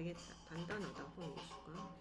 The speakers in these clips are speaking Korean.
되게 다- 단단하다 콩국수가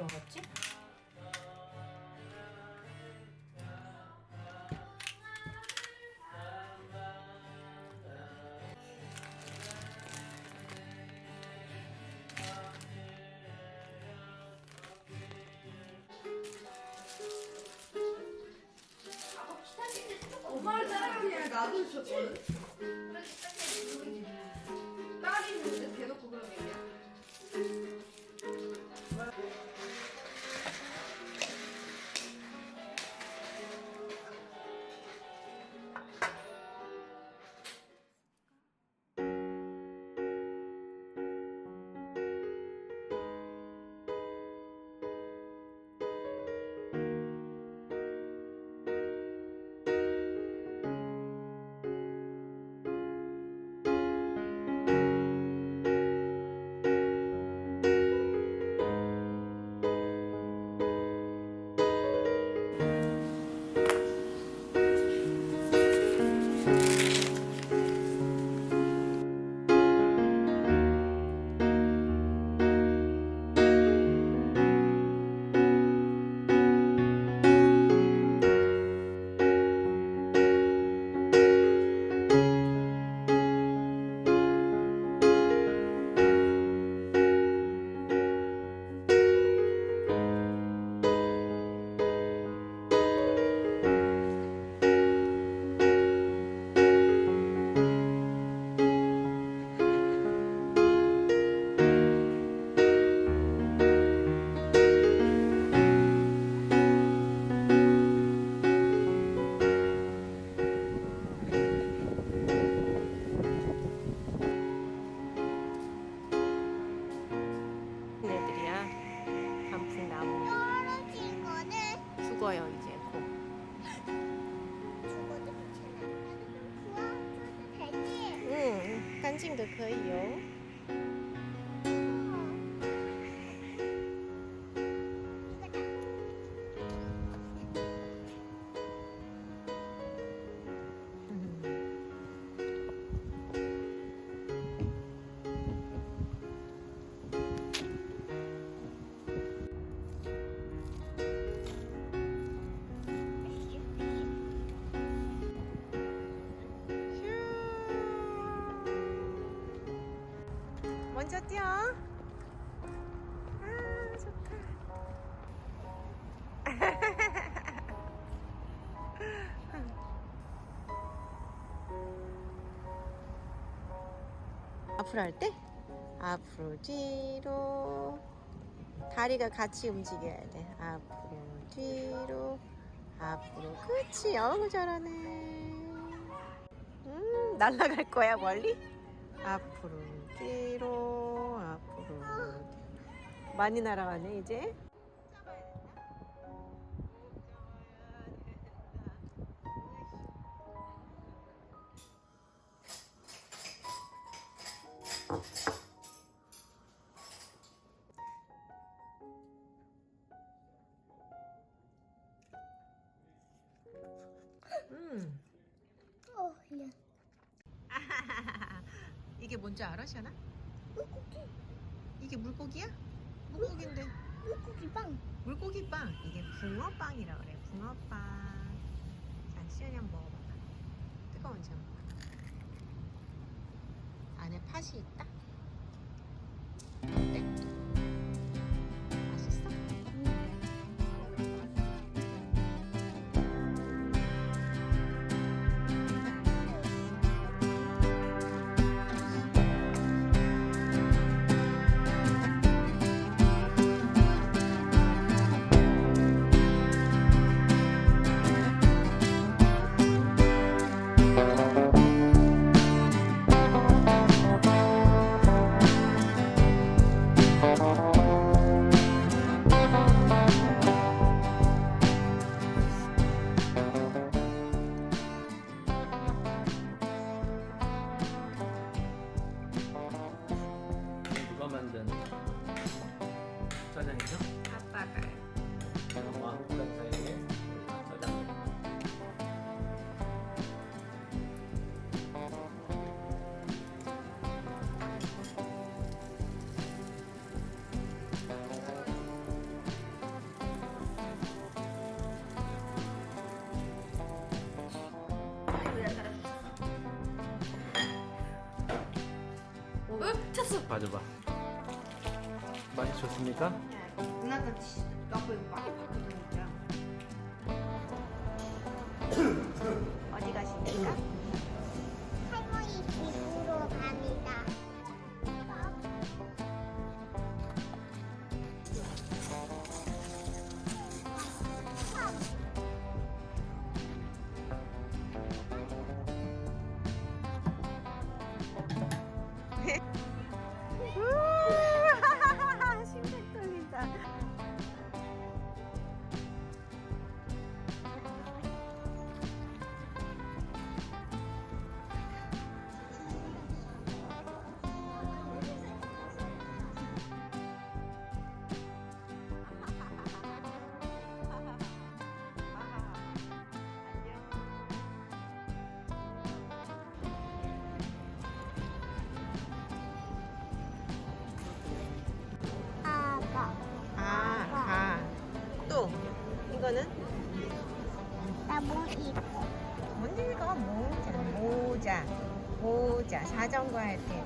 이렇게 먹었지? 엄마를 따라가면 나도 있었거든. 可以哦。 먼저 뛰어. 아, 좋다. 앞으로 할 때? 앞으로 뒤로 다리가 같이 움직여야 돼 앞으로 뒤로 앞으로 그치 어우 잘하네 음 날아갈 거야 멀리? 앞으로 많이 날아가네 이제. 음. 어. 이게 뭔지 알아, 샤나? 물고기, 이게 물고기야? 물고기인데 물고기 빵. 물고기 빵. 이게 붕어빵이라 그래. 붕어빵. 자, 시연이 한번 먹어봐봐. 뜨거운지 한번. 안에 팥이 있다. 봐줘봐. 많이 좋습니까? 누나가 진 모자. 자전거 할때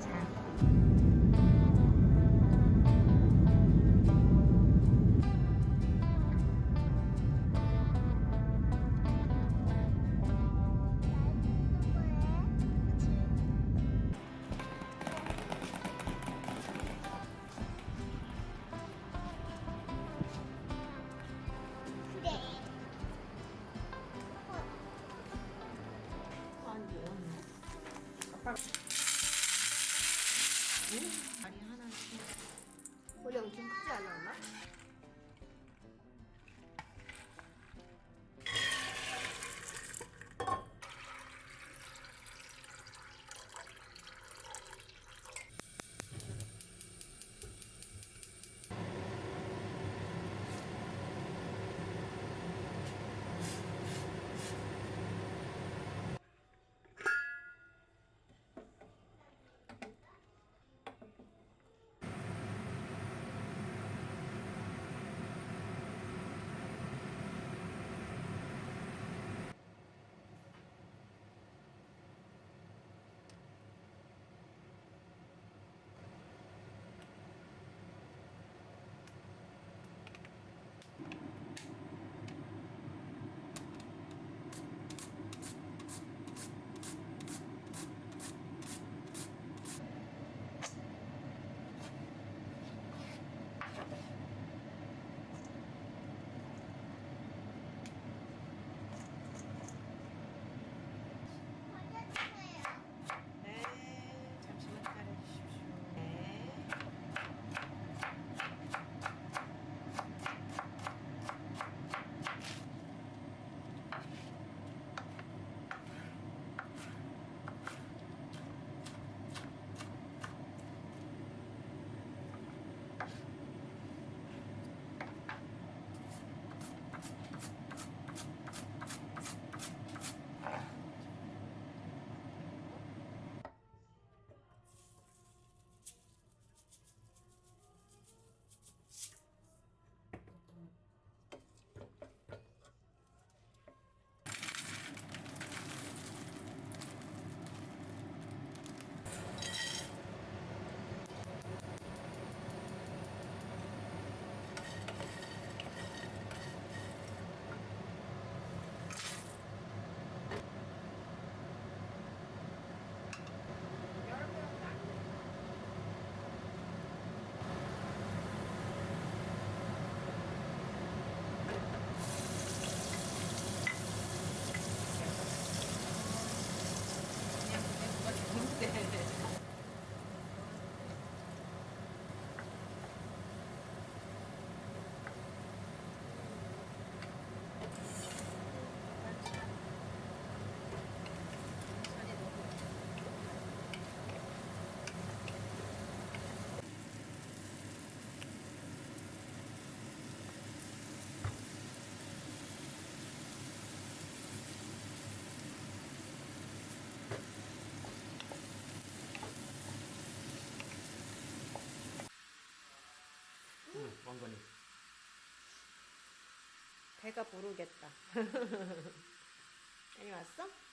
왕건이. 배가 부르겠다. 다녀왔어?